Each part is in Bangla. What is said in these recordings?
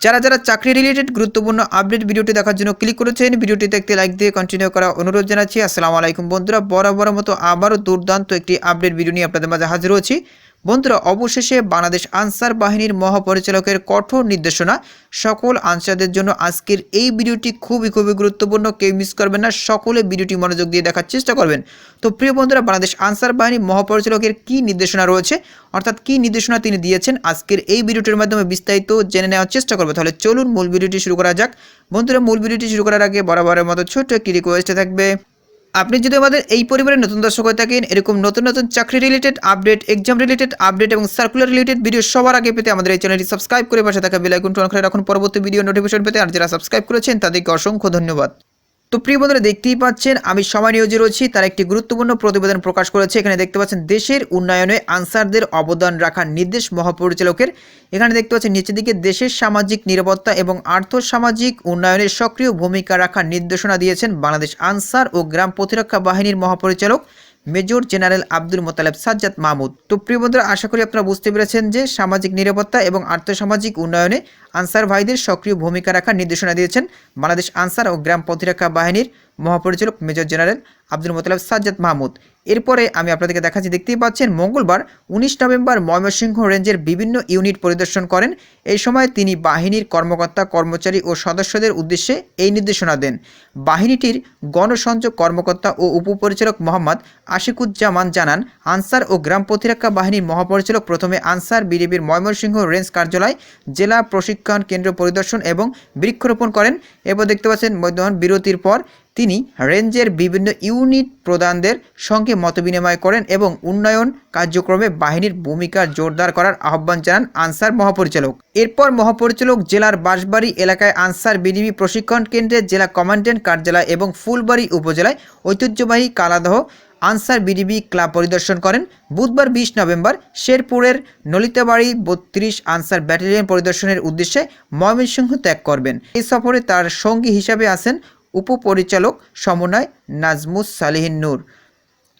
যারা যারা চাকরি রিলেটেড গুরুত্বপূর্ণ আপডেট ভিডিওটি দেখার জন্য ক্লিক করেছেন ভিডিওটি দেখতে লাইক দিয়ে কন্টিনিউ করা অনুরোধ জানাচ্ছি। আসসালামু আলাইকুম বন্ধুরা বরাবর মতো আবারও দুর্দান্ত একটি আপডেট ভিডিও নিয়ে আপনাদের মাঝে হাজির হচ্ছি বন্ধুরা, অবশেষে বাংলাদেশ আনসার বাহিনীর মহাপরিচালকের কঠোর নির্দেশনা। সকল আনসারদের জন্য আজকের এই ভিডিওটি খুবই খুবই গুরুত্বপূর্ণ। কেউ মিস করবেন না, সকলে ভিডিওটি মনোযোগ দিয়ে দেখার চেষ্টা করবেন। তো প্রিয় বন্ধুরা, বাংলাদেশ আনসার বাহিনী মহাপরিচালকের কি নির্দেশনা রয়েছে, অর্থাৎ কি নির্দেশনা তিনি দিয়েছেন, আজকের এই ভিডিওটির মাধ্যমে বিস্তারিত জেনে নেওয়ার চেষ্টা করব। তাহলে চলুন মূল ভিডিওটি শুরু করা যাক। বন্ধুরা, মূল ভিডিওটি শুরু করার আগে বরাবরের মতো ছোট্ট একটি রিকোয়েস্টে থাকবে। আপনি যদি আমাদের এই পরিবারের নতুন দর্শক হয়ে থাকেন, এরকম নতুন নতুন চাকরি related update exam related update এবং সার্কুলার রিলেটেড ভিডিও সবার আগে পেতে আমাদের এই চ্যানেলটি সাবস্ক্রাইব করে পাশে থাকা বেলাইকুন টন করে রাখুন। পরবর্তী ভিডিও নোটিফিকেশন পেতে আর যারা সাবস্ক্রাইব করেছেন, তাদেরকে অসংখ্য ধন্যবাদ। তো প্রিয় বন্ধুরা, দেখতেই পাচ্ছেন, আমি সময় নিয়োজে রয়েছি তার একটি গুরুত্বপূর্ণ প্রতিবেদন প্রকাশ করেছে। এখানে দেখতে পাচ্ছেন, দেশের উন্নয়নে আনসারদের অবদান রাখার নির্দেশ মহাপরিচালকের। এখানে দেখতে পাচ্ছেন, নিচের দিকে দেশের সামাজিক নিরাপত্তা এবং আর্থ সামাজিক উন্নয়নে সক্রিয় ভূমিকা রাখার নির্দেশনা দিয়েছেন বাংলাদেশ আনসার ও গ্রাম প্রতিরক্ষা বাহিনীর মহাপরিচালক মেজর জেনারেল আব্দুল মোতালেব সাজ্জাদ মাহমুদ। তো প্রিয় বন্ধুরা, আশা করি আপনারা বুঝতে পেরেছেন যে সামাজিক নিরাপত্তা এবং আর্থসামাজিক উন্নয়নে আনসার ভাইদের সক্রিয় ভূমিকা রাখার নির্দেশনা দিয়েছেন বাংলাদেশ আনসার ও গ্রাম প্রতিরক্ষা বাহিনীর মহাপরিচালক মেজর জেনারেল আব্দুল মোতালেব, সাজ্জাদ মাহমুদ। এরপরে আমি আপনাদেরকে দেখাচ্ছি, দেখতেই পাচ্ছেন, মঙ্গলবার উনিশ নভেম্বর ময়মনসিংহ রেঞ্জের বিভিন্ন ইউনিট পরিদর্শন করেন। এই সময় তিনি বাহিনীর কর্মকর্তা, কর্মচারী ও সদস্যদের উদ্দেশ্যে এই নির্দেশনা দেন। বাহিনীটির গণসংযোগ কর্মকর্তা ও উপপরিচালক মোহাম্মদ আশিকুজ্জামান জানান, আনসার ও গ্রাম প্রতিরক্ষা বাহিনীর মহাপরিচালক প্রথমে আনসার বিডিবির ময়মনসিংহ রেঞ্জ কার্যালয়, জেলা প্রশিক্ষণ কেন্দ্র পরিদর্শন এবং বৃক্ষরোপণ করেন। এরপর দেখতে পাচ্ছেন মধ্যমান বিরতির পর তিনি রেঞ্জের বিভিন্ন ইউনিট প্রধানদের সঙ্গে মতবিনিময় করেন এবং উন্নয়ন কার্যক্রমে বাহিনীর ভূমিকা জোরদার করার আহ্বান জানান আনসার মহাপরিচালক। এরপর মহাপরিচালক জেলার বাঁশবাড়ি এলাকায় আনসার বিডিবি প্রশিক্ষণ কেন্দ্রের জেলা কমান্ড্যান্ট কার্যালয় এবং ফুলবাড়ি উপজেলায় ঐতিহ্যবাহী কালাদহ আনসার বিডিবি ক্লাব পরিদর্শন করেন। বুধবার বিশ নভেম্বর শেরপুরের নলিতাবাড়ি বত্রিশ আনসার ব্যাটালিয়ন পরিদর্শনের উদ্দেশ্যে ময়মনসিংহ ত্যাগ করবেন। এই সফরে তার সঙ্গী হিসাবে আছেন উপপরিচালক সমন্বয় নাজমুস সালেহিন নূর।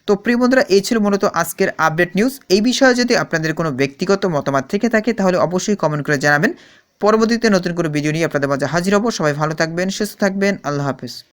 তো প্রিয় বন্ধুরা, এই ছিল মূলত আজকের আপডেট নিউজ। এই বিষয়ে যদি আপনাদের কোনো ব্যক্তিগত মতামত থেকে থাকে, তাহলে অবশ্যই কমেন্ট করে জানাবেন। পরবর্তীতে নতুন কোনো ভিডিও নিয়ে আপনাদের মাঝে হাজির হব। সবাই ভালো থাকবেন, সুস্থ থাকবেন। আল্লাহ হাফেজ।